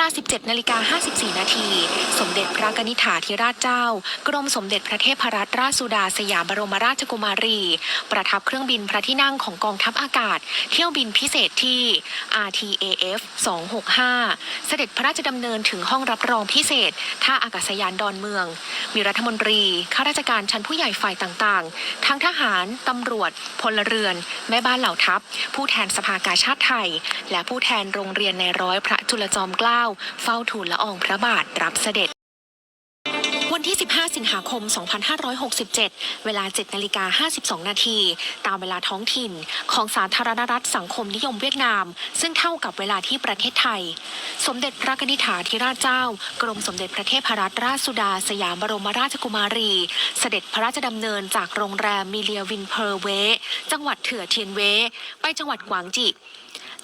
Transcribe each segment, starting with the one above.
ลา 17นาฬิกา54 นาที สมเด็จพระกนิษฐาธิราชเจ้า กรมสมเด็จพระเทพรัตนราชสุดาสยามบรมราชกุมารี ประทับเครื่องบินพระที่นั่งของกองทัพอากาศ เที่ยวบินพิเศษที่ RTAF 265 เสด็จพระราชดำเนินถึงห้องรับรองพิเศษ ท่าอากาศยานดอนเมือง มีรัฐมนตรี ข้าราชการชั้นผู้ใหญ่ฝ่ายต่างๆ ทั้งทหาร ตำรวจ พลเรือน แม่บ้านเหล่าทัพ ผู้แทนสภากาชาติไทย และผู้แทนโรงเรียนในร้อยพระจุลจอมเกล้าเฝ้าทูลละอองพระบาทรับเสด็จวันที่ 15 สิงหาคม 2567 เวลา 7 นาฬิกา 52 นาที ตามเวลาท้องถิ่นของสาธารณรัฐสังคมนิยมเวียดนาม ซึ่งเท่ากับเวลาที่ประเทศไทย สมเด็จพระนิษฐาธิราชเจ้า กรมสมเด็จพระเทพรัตนราชสุดา สยามบรมราชกุมารี เสด็จพระราชดำเนินจากโรงแรมมิเลียวินเพอร์เว จังหวัดเถื่อเทียนเว ไปจังหวัดกวางจิ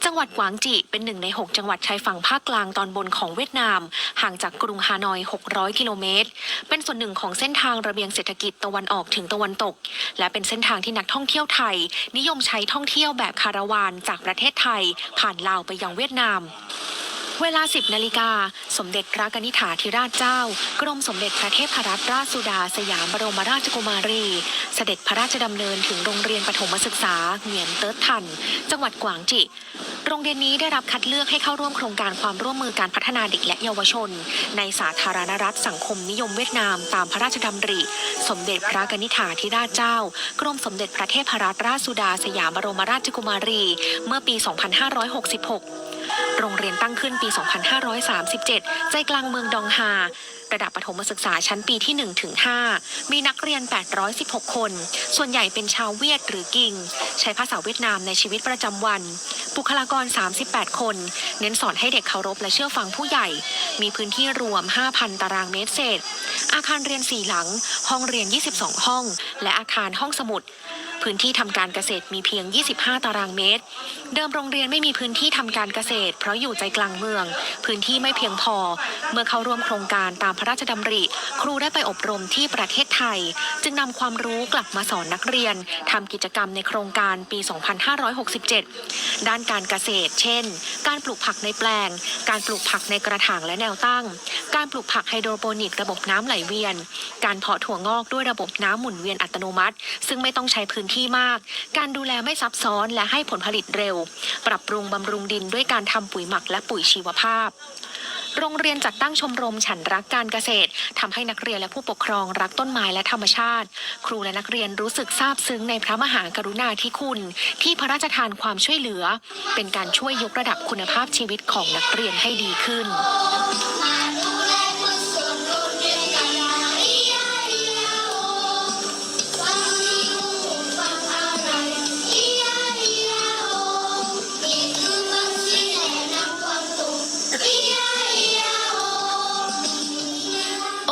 จังหวัดกวางจิเป็นหนึ่งใน 6 จังหวัดชายฝั่งภาคกลางตอนบนของเวียดนาม ห่างจากกรุงฮานอย 600 กิโลเมตร เป็นส่วนหนึ่งของเส้นทางระเบียงเศรษฐกิจตะวันออกถึงตะวันตก และเป็นเส้นทางที่นักท่องเที่ยวไทย นิยมใช้ท่องเที่ยวแบบคาราวานจากประเทศไทย ผ่านลาวไปยังเวียดนาม เวลา 10นาฬิกา สมเด็จพระกนิษฐาธิราชเจ้า กรมสมเด็จพระเทพรัตนราชสุดาสยามบรมราชกุมารี เสด็จพระราชดำเนินถึงโรงเรียนประถมศึกษาเหมียนเติร์ดทัน จังหวัดกวางจิ โรงเรียนนี้ได้รับคัดเลือกให้เข้าร่วมโครงการความร่วมมือการพัฒนาเด็กและเยาวชน ในสาธารณรัฐสังคมนิยมเวียดนามตามพระราชดำริ สมเด็จพระกนิษฐาธิราชเจ้า กรมสมเด็จพระเทพรัตนราชสุดาสยามบรมราชกุมารี เมื่อปี 2566 โรงเรียนตั้งขึ้นปี 2537 ใจกลางเมืองดองฮาระดับประถมศึกษาชั้นปีที่1ถึง5มีนักเรียน 816 คน ส่วนใหญ่เป็นชาวเวียดหรือกิง ใช้ภาษาเวียดนามในชีวิตประจำวัน บุคลากร 38 คน เน้นสอนให้เด็กเคารพและเชื่อฟังผู้ใหญ่ มีพื้นที่รวม 5,000 ตารางเมตรเศษ อาคารเรียน 4 หลัง ห้องเรียน 22 ห้อง และอาคารห้องสมุด พื้นที่ทำการเกษตรมีเพียง 25 ตารางเมตร เดิมโรงเรียนไม่มีพื้นที่ทำการเกษตร เพราะอยู่ใจกลางเมือง พื้นที่ไม่เพียงพอ เมื่อเข้าร่วมโครงการตามพระราชดำริ ครูได้ไปอบรมที่ประเทศไทย จึงนำความรู้กลับมาสอนนักเรียนทำกิจกรรมในโครงการปี 2567 ด้านการเกษตร เช่น การปลูกผักในแปลง การปลูกผักในกระถางและแนวตั้ง การปลูกผักไฮโดรโปนิกระบบน้ำไหลเวียน การเพาะถั่วงอกด้วยระบบน้ำหมุนเวียนอัตโนมัติ ซึ่งไม่ต้องใช้พื้นที่มาก การดูแลไม่ซับซ้อนและให้ผลผลิตเร็ว ปรับปรุงบำรุงดินด้วยการทำปุ๋ยหมักและปุ๋ยชีวภาพโรงเรียนจัดตั้งชมรมฉันรักการเกษตรทำให้นักเรียนและผู้ปกครองรักต้นไม้และธรรมชาติ ครูและนักเรียนรู้สึกซาบซึ้งในพระมหากรุณาธิคุณ ที่พระราชทานความช่วยเหลือ เป็นการช่วยยกระดับคุณภาพชีวิตของนักเรียนให้ดีขึ้น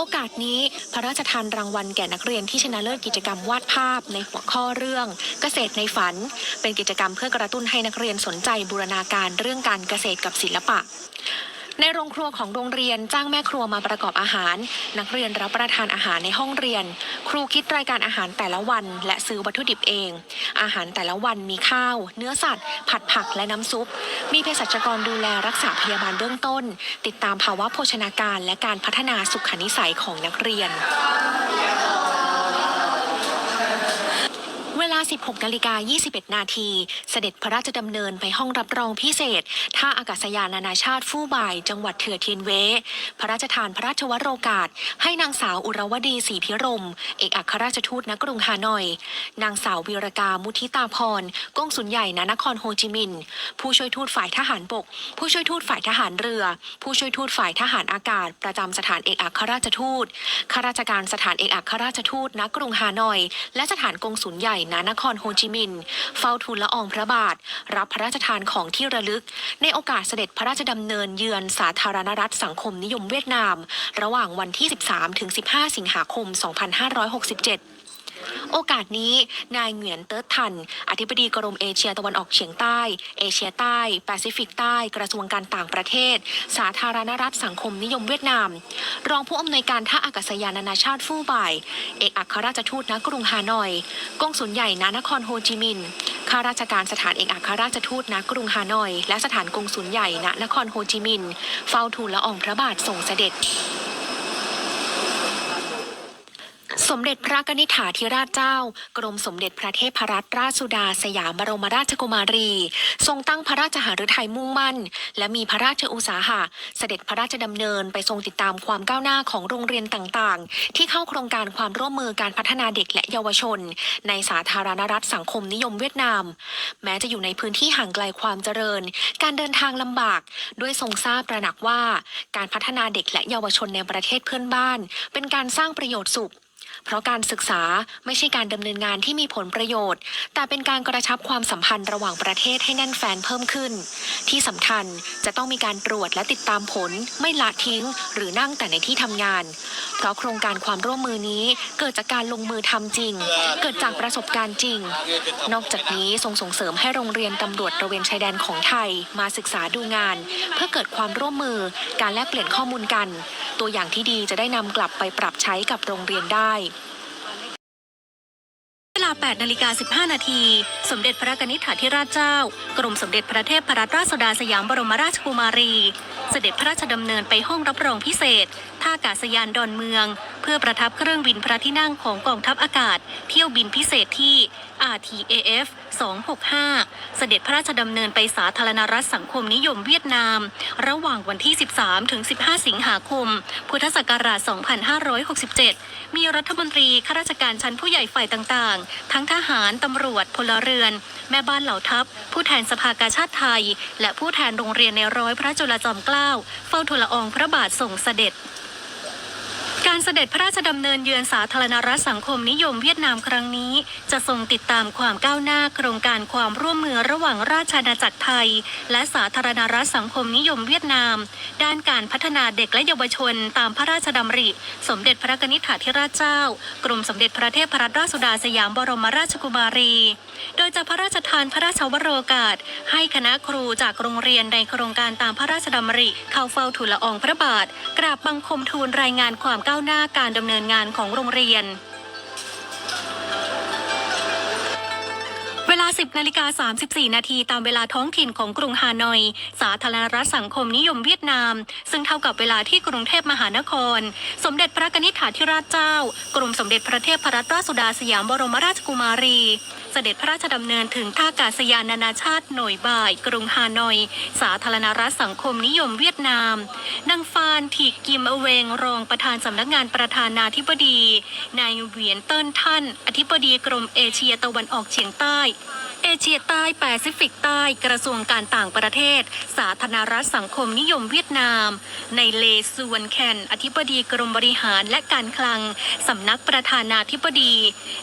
โอกาสนี้พระราชทานรางวัลแก่นักเรียนที่ชนะเลิศกิจกรรมวาดภาพในหัวข้อเรื่อง เกษตรในฝัน เป็นกิจกรรมเพื่อกระตุ้นให้นักเรียนสนใจบูรณาการเรื่องการเกษตรกับศิลปะ ในโรงครัวของโรงเรียนจ้างแม่ครัวมาประกอบอาหาร นักเรียนรับประทานอาหารในห้องเรียน ครูคิดรายการอาหารแต่ละวัน และซื้อวัตถุดิบเอง อาหารแต่ละวันมีข้าว เนื้อสัตว์ ผัดผักและน้ำซุป มีเภสัชกรดูแลรักษาพยาบาลเบื้องต้น ติดตามภาวะโภชนาการและการพัฒนาสุขนิสัยของนักเรียน ลา 16นาฬิกา21 นาที เสด็จพระราชดำเนินไปห้องรับรองพิเศษ ท่าอากาศยานนานาชาติฟู่บ่าย จังหวัดเถื่อเทียนเว พระราชทานพระราชวโรกาส ให้นางสาวอุรวดีศรีพิรม เอกอัครราชทูตณกรุงฮานอย นางสาววีรกามุทิตาพรกงสุลใหญ่ณนครโฮจิมินห์ผู้ช่วยทูตฝ่ายทหารบก ผู้ช่วยทูตฝ่ายทหารเรือ ผู้ช่วยทูตฝ่ายทหารอากาศ ประจำสถานเอกอัครราชทูตข้าราชการสถานเอกอัครราชทูตณกรุงฮานอย และสถานกงสุลใหญ่ณนครโฮจิมินห์เฝ้าทูลละอองพระบาท รับพระราชทานของที่ระลึก ในโอกาสเสด็จพระราชดำเนินเยือนสาธารณรัฐสังคมนิยมเวียดนาม ระหว่างวันที่ 13 ถึง 15 สิงหาคม 2567 โอกาสนี้นายเหงียนเติร์ดทัน อธิบดีกรมเอเชียตะวันออกเฉียงใต้ เอเชียใต้แปซิฟิกใต้ กระทรวงการต่างประเทศ สาธารณรัฐสังคมนิยมเวียดนาม รองผู้อำนวยการท่าอากาศยานนานาชาติฟู่บ่าย เอกอัครราชทูตณกรุงฮานอยกงสุลใหญ่ณนครโฮจิมินห์ข้าราชการสถานเอกอัครราชทูตณกรุงฮานอย และสถานกงสุลใหญ่ณนครโฮจิมินห์เฝ้าทูลละอองพระบาทส่งเสด็จ สมเด็จพระกนิษฐาธิราชเจ้า กรมสมเด็จพระเทพรัตนราชสุดาสยามบรมราชกุมารี ทรงตั้งพระราชหฤทัยมุ่งมั่น และมีพระราชอุตสาหะ เสด็จพระราชดำเนินไปทรงติดตามความก้าวหน้าของโรงเรียนต่างๆ ที่เข้าโครงการความร่วมมือการพัฒนาเด็กและเยาวชน ในสาธารณรัฐสังคมนิยมเวียดนาม แม้จะอยู่ในพื้นที่ห่างไกลความเจริญ การเดินทางลำบาก ด้วยทรงทราบประหนักว่า การพัฒนาเด็กและเยาวชนในประเทศเพื่อนบ้าน เป็นการสร้างประโยชน์สุข เพราะการศึกษาไม่ใช่การดำเนินงานที่มีผลประโยชน์ แต่เป็นการกระชับความสัมพันธ์ระหว่างประเทศให้แน่นแฟนเพิ่มขึ้น ที่สำคัญจะต้องมีการตรวจและติดตามผล ไม่ละทิ้ง หรือนั่งแต่ในที่ทำงาน เพราะโครงการความร่วมมือนี้เกิดจากการลงมือทำจริง เกิดจากประสบการณ์จริง นอกจากนี้ทรงส่งเสริมให้โรงเรียนตำรวจตระเวนชายแดนของไทย มาศึกษาดูงาน เพื่อเกิดความร่วมมือ การแลกเปลี่ยนข้อมูลกัน ตัวอย่างที่ดีจะได้นำกลับไปปรับใช้กับโรงเรียนได้า 8 นาฬิกา 15 นาที สมเด็จพระกนิษฐาธิราชเจ้า กรมสมเด็จพระเทพรัตนราชสุดาสยามบรมราชกุมารี เสด็จพระราชดำเนินไปห้องรับรองพิเศษ ท่าอากาศยานดอนเมืองเพื่อประทับเครื่องบินพระที่นั่งของกองทัพอากาศ เที่ยวบินพิเศษที่ RTAF 265 เสด็จพระราชดำเนินไปสาธารณรัฐสังคมนิยมเวียดนาม ระหว่างวันที่ 13 ถึง 15 สิงหาคม พุทธศักราช 2567 มีรัฐมนตรีข้าราชการชั้นผู้ใหญ่ฝ่ายต่างๆ ทั้งทหาร ตำรวจ พลเรือน แม่บ้านเหล่าทัพ ผู้แทนสภากาชาติไทย และผู้แทนโรงเรียนในร้อยพระจุลจอมเกล้า เฝ้าทูลละอองพระบาทส่งเสด็จ การเสด็จพระราชดำเนินเยือนสาธารณรัฐสังคมนิยมเวียดนามครั้งนี้ จะทรงติดตามความก้าวหน้าโครงการความร่วมมือระหว่างราชอาณาจักรไทย และสาธารณรัฐสังคมนิยมเวียดนาม ด้านการพัฒนาเด็กและเยาวชนตามพระราชดำริ สมเด็จพระกนิษฐาธิราชเจ้า กรมสมเด็จพระเทพรัตนราชสุดาสยามบรมราชกุมารี โดยจะพระราชทานพระราชวโรกาส ให้คณะครูจากโรงเรียนในโครงการตามพระราชดำริ เข้าเฝ้าทูลละอองพระบาท กราบบังคมทูลรายงานความก้าวหน้าการดำเนินงานของโรงเรียน 10นาฬิกา34 นาทีตามเวลาท้องถิ่นของกรุงฮานอย สาธารณรัฐสังคมนิยมเวียดนาม ซึ่งเท่ากับเวลาที่กรุงเทพมหานคร สมเด็จพระนิษฐาธิราชเจ้า กรมสมเด็จพระเทพรัตนราชสุดาสยามบรมราชกุมารี เสด็จพระราชดำเนินถึงท่าอากาศยานนานาชาติหน่วยบ่าย กรุงฮานอย สาธารณรัฐสังคมนิยมเวียดนามนางฟานถีกกิมอเวงรองประธานสำนักงานประธานาธิบดี นายเหวียนเติ้นท่าน อธิบดีกรมเอเชียตะวันออกเฉียงใต้เอเชียใต้แปซิฟิกใต้กระทรวงการต่างประเทศ สาธารณรัฐสังคมนิยมเวียดนาม ในเลซวนแคน อธิบดีกรมบริหารและการคลัง สำนักประธานาธิบดี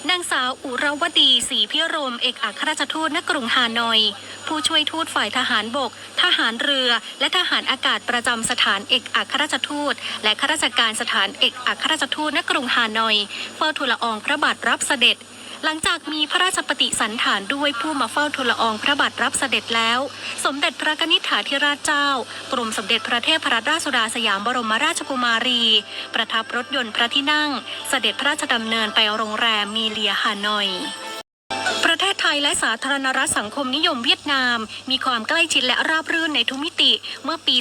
นางสาวอุรวดีศรีพิรม เอกอัครราชทูตณกรุงฮานอย ผู้ช่วยทูตฝ่ายทหารบก ทหารเรือ และทหารอากาศประจำสถานเอกอัครราชทูต และข้าราชการสถานเอกอัครราชทูตณกรุงฮานอย เฝ้าทูลละอองพระบาทรับเสด็จ หลังจากมีพระราชปฏิสันฐานด้วยผู้มาเฝ้าทูลละอองพระบาทรับเสด็จแล้ว สมเด็จพระกนิษฐาธิราชเจ้า กรมสมเด็จพระเทพรัตนราชสุดาสยามบรมราชกุมารี ประทับรถยนต์พระที่นั่ง เสด็จพระราชดำเนินไปโรงแรมมีเลียฮานอย ทยและสาธารณรัฐสังคมนิยมเวียดนาม มีความใกล้ชิดและราบรื่นในทุกมิติ เมื่อปี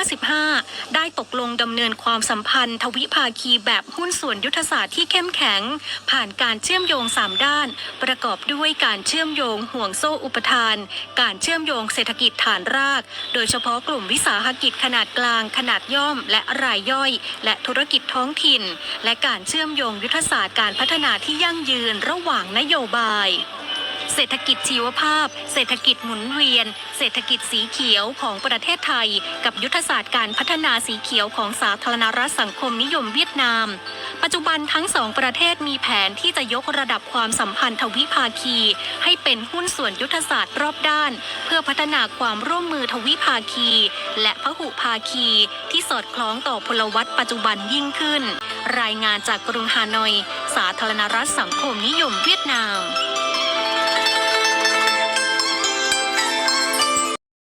2555 ได้ตกลงดำเนินความสัมพันธ์ทวิภาคีแบบหุ้นส่วนยุทธศาสตร์ที่เข้มแข็ง ผ่านการเชื่อมโยง 3 ด้าน ประกอบด้วยการเชื่อมโยงห่วงโซ่อุปทาน การเชื่อมโยงเศรษฐกิจฐานราก โดยเฉพาะกลุ่มวิสาหกิจขนาดกลาง ขนาดย่อม และรายย่อย และธุรกิจท้องถิ่น และการเชื่อมโยงยุทธศาสตร์การพัฒนาที่ยั่งยืนระหว่างนโยบาย เศรษฐกิจชีวภาพ เศรษฐกิจหมุนเวียน เศรษฐกิจสีเขียวของประเทศไทย กับยุทธศาสตร์การพัฒนาสีเขียวของสาธารณรัฐสังคมนิยมเวียดนาม ปัจจุบันทั้งสองประเทศมีแผนที่จะยกระดับความสัมพันธ์ทวิภาคี ให้เป็นหุ้นส่วนยุทธศาสตร์รอบด้าน เพื่อพัฒนาความร่วมมือทวิภาคี และพหุภาคี ที่สอดคล้องต่อพลวัตปัจจุบันยิ่งขึ้น รายงานจากกรุงฮานอย สาธารณรัฐสังคมนิยมเวียดนาม